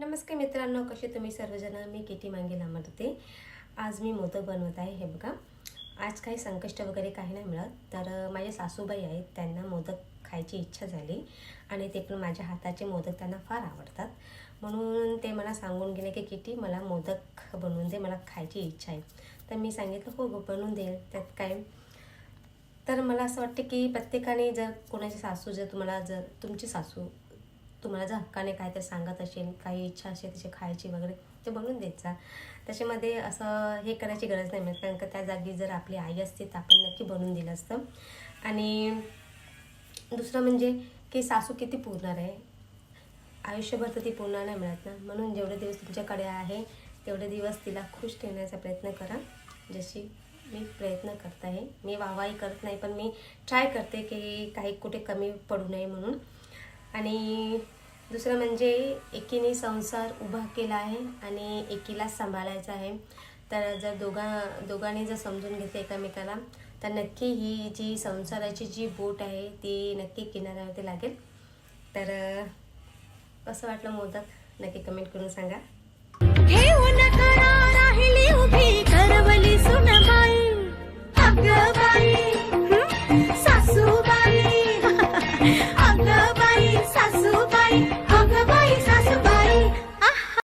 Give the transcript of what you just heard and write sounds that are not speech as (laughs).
नमस्कार मित्रांनो कसे तुम्ही सर्वजण? मी किटी मांगे लांबत आज मी मोदक बनवत आहे हे बघा. आज काही संकष्ट वगैरे काही नाही मिळत. तर माझ्या माझे सासूबाई आहेत त्यांना मोदक खायची इच्छा झाली. आणि ते पण माझ्या हाताचे मोदक त्यांना फार आवडतात. म्हणून ते मला सांगून गेले की किटी मला मोदक बनवून दे मला खायची इच्छा आहे. तर मी सांगितलं हो, हो बनवून देईल त्यात काय? तर मला असं वाटतं की प्रत्येकाने जर कोणाची सासू जर तुम्हाला जर तुमची सासू तुम्हाला जर हक्काने काय तर सांगत असेल काही इच्छा असेल तिची खायची वगैरे ते बनवून देत जा. त्याच्यामध्ये असं हे करायची गरज नाही मिळत कारण का त्या जागी जर आपली आई असते तर आपण नक्की बनवून दिलं असतं. आणि दुसरं म्हणजे की सासू किती पुरणार आहे? आयुष्यभर तर ती पुरणार नाही मिळत ना. म्हणून जेवढे दिवस तुमच्याकडे आहे तेवढे दिवस तिला खुश ठेवण्याचा प्रयत्न करा. जशी मी प्रयत्न करत आहे. मी वाहवाही करत नाही पण मी ट्राय करते की काही कुठे कमी पडू नये म्हणून. आणि दुसरं म्हणजे एकीने संसार उभा केला आहे आणि एकीला सांभाळायचा आहे. तर जर दोघा दोघांनी जर समजून घेतलं एकामेकाला तर नक्की ही जी संसाराची जी बोट आहे ती नक्की किनाऱ्यावरती लागेल. तर कसं वाटलं मोदक नक्की कमेंट करून सांगा. (laughs)